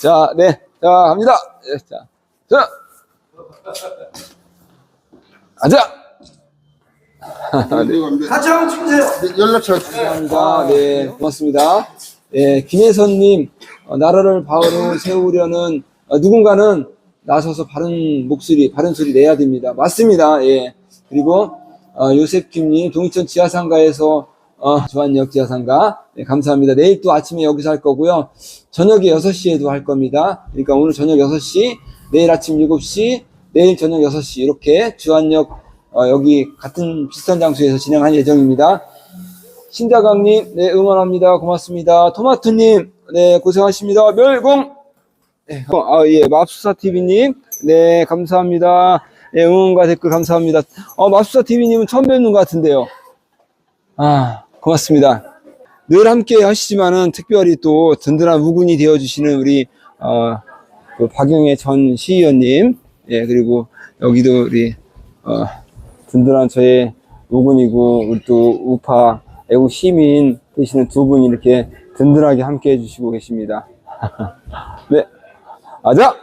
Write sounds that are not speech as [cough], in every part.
자, 네. 자, 갑니다. 예, 자, 자. 앉아! [laughs] 같이 한번 찍으세요. 연락처 주세요. 감사합니다. 네, 고맙습니다. 예, 김혜선님, 어, 나라를 바로 세우려는 어, 누군가는 나서서 바른 목소리, 바른 소리 내야 됩니다. 맞습니다. 예. 그리고 어, 요셉 김님, 동이천 지하상가에서 어, 주한역 지하상가, 네, 감사합니다. 내일 또 아침에 여기서 할 거고요. 저녁에 6시에도 할 겁니다. 그러니까 오늘 저녁 6시, 내일 아침 7시, 내일 저녁 6시 이렇게 주한역 어, 여기 같은 비슷한 장소에서 진행할 예정입니다. 신다강님, 네, 응원합니다. 고맙습니다. 토마토님, 네, 고생하십니다. 멸공! 네, 어, 아, 예, 맙수사TV님, 네, 감사합니다. 네, 응원과 댓글 감사합니다. 어, 맙수사TV님은 처음 뵙는 것 같은데요. 아, 고맙습니다. 늘 함께 하시지만은 특별히 또 든든한 우군이 되어주시는 우리, 어, 그 박영애 전 시의원님, 예, 그리고 여기도 우리, 어, 든든한 저의 우군이고, 우리 또 우파 애국 시민 되시는 두 분이 이렇게 든든하게 함께 해주시고 계십니다. [laughs] 네. 아자!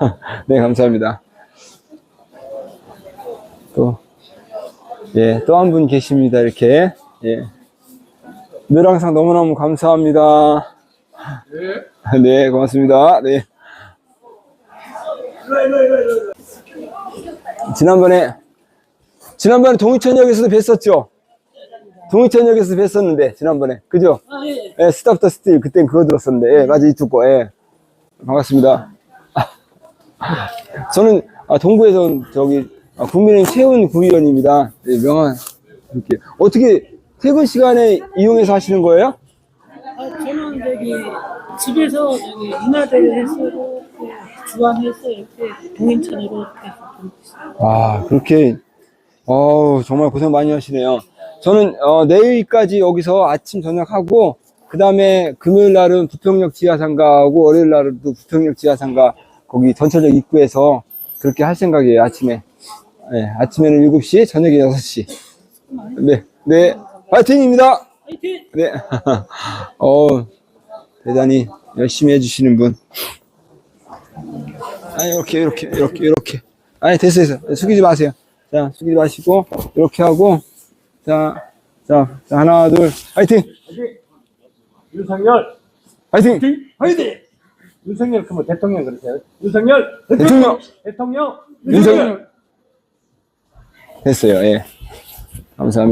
[laughs] 네, 감사합니다. 또, 예, 또 한 분 계십니다. 이렇게. 예. 늘 항상 너무너무 감사합니다. 네, 고맙습니다. 네. 지난번에, 지난번에 동이천역에서도 뵀었죠? 동이천역에서 뵀었는데, 지난번에. 그죠? 아, 예. 예, 스탑 더 스틸. 그땐 그거 들었었는데, 예, 맞아, 이두 거, 예. 반갑습니다. [laughs] 저는, 아, 동부에서 저기, 아, 국민의힘 최훈 구의원입니다. 예, 명함, 이렇게. 어떻게, 퇴근 시간에 이용해서 하시는 거예요? 아, 저는 저기 집에서 저기 인하대를 했어요. 주안해서 이렇게 동인천으로 해서. 아, 그렇게, 어우, 정말 고생 많이 하시네요. 저는, 어, 내일까지 여기서 아침, 저녁 하고, 그 다음에 금요일 날은 부평역 지하상가하고, 월요일 날은 또 부평역 지하상가, 거기 전철역 입구에서 그렇게 할 생각이에요, 아침에. 네, 아침에는 7시, 저녁에 6시. 네, 네, 파이팅입니다! 화이팅! 네. [laughs] 어 대단히 열심히 해주시는 분. 아니, 이렇게, 이렇게, 이렇게, 이렇게. 아니, 됐어, 됐어. 숙이지 마세요. 자, 숙이지 마시고, 이렇게 하고, 자, 자, 자 하나, 둘, 화이팅! 윤석열, 화이팅! 화이팅! 윤석열 그러면 대통령 그러세요? 윤석열 대통령! 대통령 윤석열! 됐어요, 예. 감사합니다.